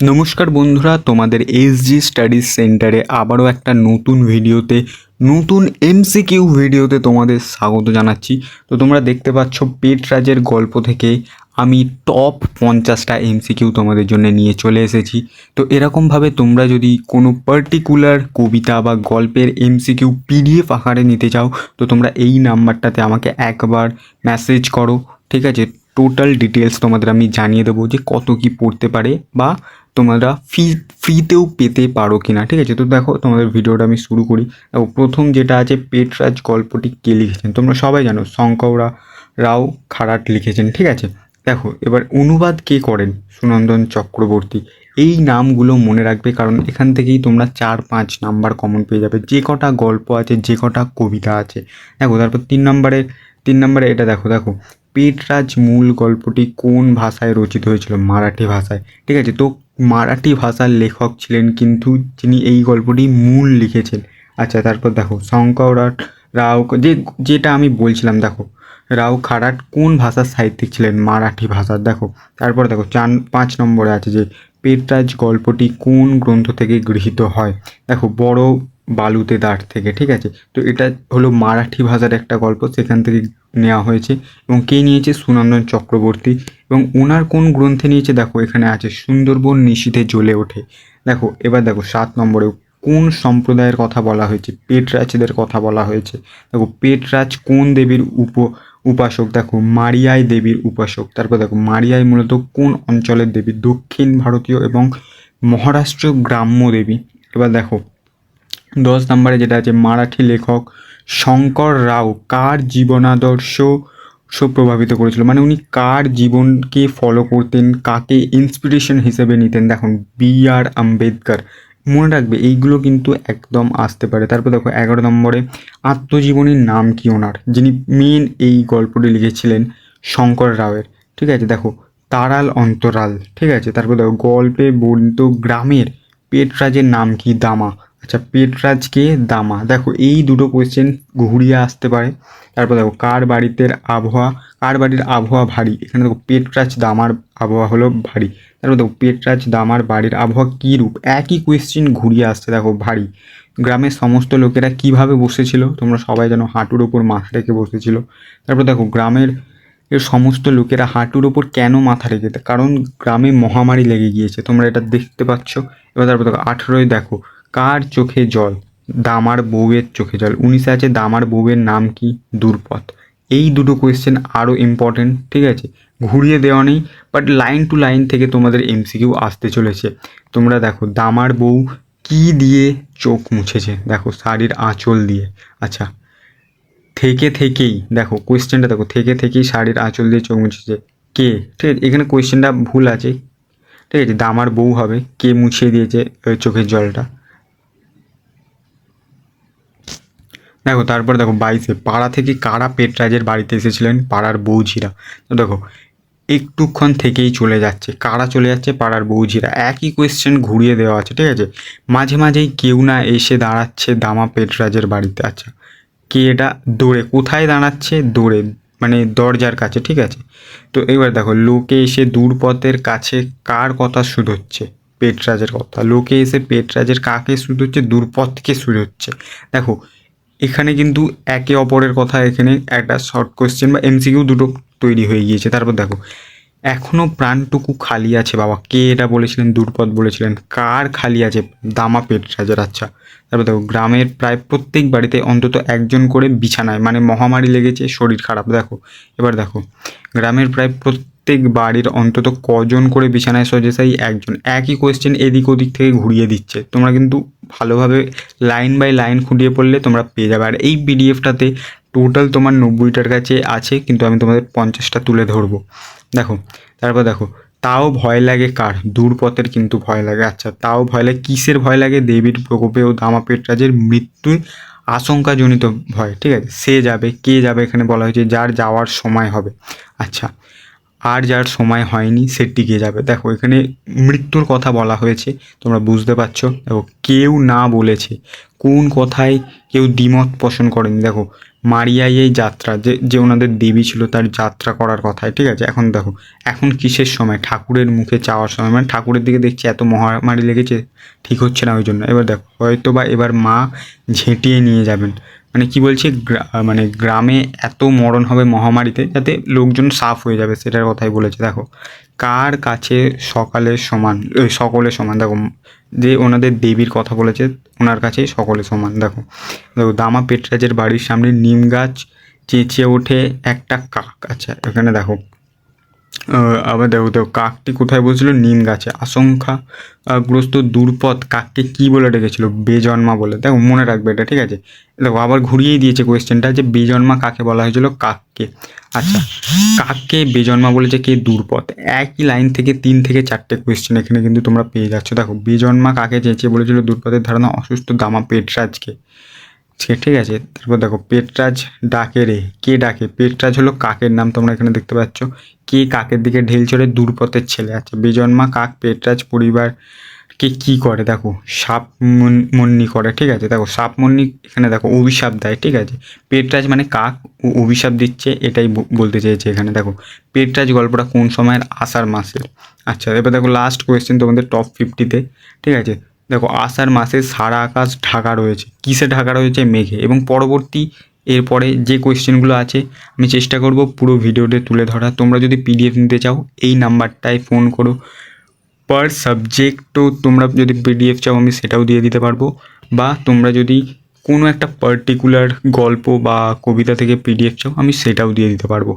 নমস্কার বন্ধুরা, তোমাদের এসজি স্টাডিজ সেন্টারে আবারও একটা নতুন ভিডিওতে, নতুন এমসিকিউ ভিডিওতে তোমাদের স্বাগত জানাচ্ছি। তো তোমরা দেখতে পাচ্ছ পেট রাজের গল্প থেকে আমি টপ পঞ্চাশটা এমসিকিউ তোমাদের জন্য নিয়ে চলে এসেছি। তো এরকমভাবে তোমরা যদি কোনো পার্টিকুলার কবিতা বা গল্পের এমসিকিউ পিডিএফ আকারে নিতে চাও, তো তোমরা এই নাম্বারটাতে আমাকে একবার মেসেজ করো। ঠিক আছে? টোটাল ডিটেলস তোমাদের আমি জানিয়ে দেবো যে কত কি পড়তে পারে বা তোমরা ফ্রি ফ্রিতেও পেতে পারো কি না ঠিক আছে? তো দেখো, তোমাদের ভিডিওটা আমি শুরু করি। দেখো, প্রথম যেটা আছে, পেটরাজ গল্পটি কে লিখেছেন? তোমরা সবাই জানো শঙ্করা রাও খারাট লিখেছেন, ঠিক আছে? দেখো, এবার অনুবাদ কে করেন? সুনন্দন চক্রবর্তী। এই নামগুলো মনে রাখবে, কারণ এখান থেকেই তোমরা চার পাঁচ নাম্বার কমন পেয়ে যাবে। যে কটা গল্প আছে, যে কটা কবিতা আছে। দেখো, তারপর তিন নম্বরে তিন নম্বরে এটা দেখো দেখো। পেটরাজ মূল গল্পটি কোন ভাষায় রচিত হয়েছিল? মারাঠি ভাষায়, ঠিক আছে? তো মারাঠি ভাষার লেখক ছিলেন কিন্তু যিনি এই গল্পটি মূল লিখেছেন। আচ্ছা তারপর দেখো শঙ্কর রাও, যে, যেটা আমি বলছিলাম, দেখো, রাও খারাট কোন ভাষার সাহিত্যিক ছিলেন? মারাঠি ভাষার দেখো। তারপর দেখো, চার, পাঁচ নম্বরে আছে যে, পেটরাজ গল্পটি কোন গ্রন্থ থেকে গৃহীত হয়? দেখো, বড় বালুতে দাঁড় থেকে, ঠিক আছে? তো এটা হলো মারাঠি ভাষার একটা গল্প, সেখান থেকে নেওয়া হয়েছে এবং কে নিয়েছে? সুনন্দন চক্রবর্তী। এবং ওনার কোন গ্রন্থে নিয়েছে? দেখো, এখানে আছে, সুন্দরবন নিশীথে জ্বলে ওঠে। দেখো, এবার দেখো, সাত নম্বরে কোন সম্প্রদায়ের কথা বলা হয়েছে? পেটরাজদের কথা বলা হয়েছে। দেখো, পেটরাজ কোন দেবীর উপ, উপাসক? দেখো, মারিয়াই দেবীর উপাসক। তারপর দেখো, মারিয়াই মূলত কোন অঞ্চলের দেবী? দক্ষিণ ভারতীয় এবং মহারাষ্ট্র গ্রাম্য দেবী। এবার দেখো, দশ নম্বরে যেটা আছে, মারাঠি লেখক শঙ্কর রাও কার জীবনাদর্শ প্রভাবিত করেছিল? মানে উনি কার জীবনকে ফলো করতেন? কাকে ইন্সপিরেশন হিসেবে নিতেন? দেখুন, বি আর আম্বেদকর। মনে রাখবে, এইগুলো কিন্তু একদম আসতে পারে। তারপর দেখো, এগারো নম্বরে, আত্মজীবনীর নাম কি ওনার? যিনি মেন এই গল্পটি লিখেছিলেন, শঙ্কর রাওয়ের। ঠিক আছে, দেখো, তারাল অন্তরাল। ঠিক আছে, তারপর দেখো, গল্পে বর্ণিত গ্রামের পেটরাজের নাম কি? দামা। আচ্ছা পেটরাজকে দামা? দেখো, এই দুটো কোয়েশ্চেন ঘুরিয়ে আসতে পারে। তারপর দেখো, কার বাড়িতে আবহাওয়া, কার বাড়ির আবহাওয়া ভারী? এখানে দেখো, পেটরাজ দামার আবহাওয়া হলো ভারী। তারপর দেখো, পেটরাজ দামার বাড়ির আবহাওয়া কী রূপ? একই কোয়েশ্চেন ঘুরিয়ে আসছে দেখো, ভারী। গ্রামের সমস্ত লোকেরা কীভাবে বসেছিল? তোমরা সবাই যেন হাঁটুর ওপর মাথা রেখে বসেছিল। তারপর দেখো, গ্রামের এর সমস্ত লোকেরা হাঁটুর ওপর কেন মাথা রেখে? কারণ গ্রামে মহামারী লেগে গিয়েছে, তোমরা এটা দেখতে পাচ্ছ। এবার তারপর দেখো, আঠেরোয় দেখো কার চোখে জল? দামার বউয়ের চোখে জল। উনিশে আছে দামার বউয়ের নাম কি? দুর্পথ। এই দুটো কোয়েশ্চেন আরও ইম্পর্টেন্ট ঠিক আছে? ঘুরিয়ে দেওয়া নেই বাট লাইন টু লাইন থেকে তোমাদের এমসিকিউ আসতে চলেছে। তোমরা দেখো, দামার বউ কি দিয়ে চোখ মুছেছে? দেখো, শাড়ির আঁচল দিয়ে। আচ্ছা থেকে থেকেই, দেখো কোয়েশ্চেনটা দেখো, থেকে থেকেই শাড়ির আঁচল দিয়ে চোখ মুছেছে। কে? ঠিক আছে, এখানে কোয়েশ্চেনটা ভুল আছে। ঠিক আছে, দামার বউ হবে। কে মুছিয়ে দিয়েছে চোখের জলটা? দেখো, তারপর দেখো, বাইশে, পাড়া থেকে কারা পেটরাজের বাড়িতে এসেছিলেন? পাড়ার বৌঝিরা তো দেখো, একটুক্ষণ থেকেই চলে যাচ্ছে। কারা চলে যাচ্ছে? পাড়ার বৌঝিরা একই কোয়েশ্চেন ঘুরিয়ে দেওয়া আছে, ঠিক আছে? মাঝে মাঝেই কেউ না এসে দাঁড়াচ্ছে দামা পেটরাজের বাড়িতে। আচ্ছা কে এটা? দৌড়ে। কোথায় দাঁড়াচ্ছে? দৌড়ে মানে দরজার কাছে, ঠিক আছে? তো এবার দেখো, লোকে এসে দূরপথের কাছে কার কথা শুধোচ্ছে? পেটরাজের কথা। লোকে এসে পেটরাজের কাকে শুধোচ্ছে? দূরপথকে শুধোচ্ছে। দেখো এখানে কিন্তু একে অপরের কথা এখানে একটা শর্ট কোয়েশ্চেন বা এমসিকিউ দুটো তৈরি হয়ে গিয়েছে। তারপর দেখো এখনও প্রাণটুকু খালি আছে বাবা। কে এটা বলেছিলেন? দুর্পদ বলেছিলেন। কার খালি আছে? দামা পেট রাজার আচ্ছা। তারপর দেখো, গ্রামের প্রায় প্রত্যেক বাড়িতে অন্তত একজন করে বিছানায় মানে মহামারী লেগেছে, শরীর খারাপ। দেখো, এবার দেখো, গ্রামের প্রায় প্রত্যেক বাড়ির অন্তত কজন করে বিছানায় সজেসাই একজন। একই কোয়েশ্চেন এদিক ওদিক থেকে ঘুরিয়ে দিচ্ছে। তোমরা কিন্তু ভালোভাবে লাইন বাই লাইন খুঁটিয়ে পড়লে তোমরা পেয়ে যাবে। আর এই পিডিএফটাতে টোটাল তোমার নব্বইটার কাছে আছে, কিন্তু আমি তোমাদের পঞ্চাশটা তুলে ধরবো। দেখো, তারপর দেখো, তাও ভয় লাগে কার? দূরপথের কিন্তু ভয় লাগে। আচ্ছা তাও ভয় লাগে, কিসের ভয় লাগে? দেবীর প্রকোপে ও দামাপেট রাজের মৃত্যুর আশঙ্কাজনিত ভয়, ঠিক আছে? সে যাবে, কে যাবে এখানে বলা হয়েছে, যার যাওয়ার সময় হবে। আচ্ছা আর যার সময় হয়নি, সে টিকে যাবে। দেখো, এখানে মৃত্যুর কথা বলা হয়েছে, তোমরা বুঝতে পারছ। দেখো, কেউ না বলেছে কোন কথায় কেউ দ্বিমত পোষণ করেনি। দেখো, মারিয়াই এই যাত্রা, যে যে ওনাদের দেবী ছিল তার যাত্রা করার কথায় ঠিক আছে? এখন দেখো, এখন কিসের সময়? ঠাকুরের মুখে চাওয়ার সময়। মানে ঠাকুরের দিকে দেখছি, এত মহামারী লেগেছে, ঠিক হচ্ছে না ওই জন্য। এবার দেখো হয়তো বা এবার মা ঝেঁটিয়ে নিয়ে যাবেন। মানে কি বলছে মানে গ্রামে এত মরণ হবে মহামারীতে যাতে লোকজন সাফ হয়ে যাবে, সেটার কথাই বলেছে। দেখো, কার কাছে সকালের সমান ওই সকলের সমান? দেখো, যে ওনাদের দেবীর কথা বলেছে, ওনার কাছে সকলে সমান। দেখো দেখো, দামা পেটরাজের বাড়ির সামনে নিম গাছ চেঁচিয়ে ওঠে একটা কাক। আচ্ছা এখানে দেখো আবার দেখো দেখো কাকটি কোথায় বলছিল? নিম গাছে। আশঙ্কা আহ, গ্রস্ত দুর্পদ কাককে কি বলে ডেকেছিল? বেজন্মা বলে। দেখো মনে রাখবে এটা ঠিক আছে? দেখো আবার ঘুরিয়েই দিয়েছে কোয়েশ্চেনটা যে বেজন্মা কাকে বলা হয়েছিল? কাককে। আচ্ছা কাককে বেজন্মা বলেছে কে? দুর্পদ। একই লাইন থেকে তিন থেকে চারটে কোয়েশ্চেন এখানে কিন্তু তোমরা পেয়ে যাচ্ছ। দেখো বেজন্মা কাকে চেয়েছে বলেছিল? দুর্পদের ধারণা অসুস্থ দামা পেটরাজকে। ঠিক আছে। তারপর দেখো, পেটরাজ ডাকে রে। কে ডাকে? পেটরাজ হলো কাকের নাম তোমরা এখানে দেখতে পাচ্ছ। কে কাকের দিকে ঢেল চড়ে দূরপথের ছেলে? আছে বেজন্মা, কাক, পেটরাজ, পরিবার কে কি করে? দেখো, সাপ মন- মন্নি করে, ঠিক আছে? দেখো, সাপ মন্নি এখানে দেখো, অভিশাপ দেয়, ঠিক আছে? পেটরাজ মানে কাক ও অভিশাপ দিচ্ছে, এটাই বলতে চেয়েছে এখানে, দেখো। পেটরাজ গল্পটা কোন সময়ের আষাঢ় মাসের? আচ্ছা এবার দেখো লাস্ট কোয়েশ্চেন তোমাদের টপ ফিফটিতে ঠিক আছে? দেখো আষাঢ় মাসে সারা আকাশ ঢাকা রয়েছে। কিসে ঢাকা রয়েছে? মেঘে। এবং পরবর্তী, এরপরে যে কোয়েশ্চেনগুলো আছে, আমি চেষ্টা করব পুরো ভিডিওতে তুলে ধরা তোমরা যদি পিডিএফ নিতে চাও, এই নাম্বারটায় ফোন করো। পার সাবজেক্টও তোমরা যদি পিডিএফ চাও, আমি সেটাও দিয়ে দিতে পারব। বা তোমরা যদি কোনো একটা পার্টিকুলার গল্প বা কবিতা থেকে পিডিএফ চাও, আমি সেটাও দিয়ে দিতে পারব।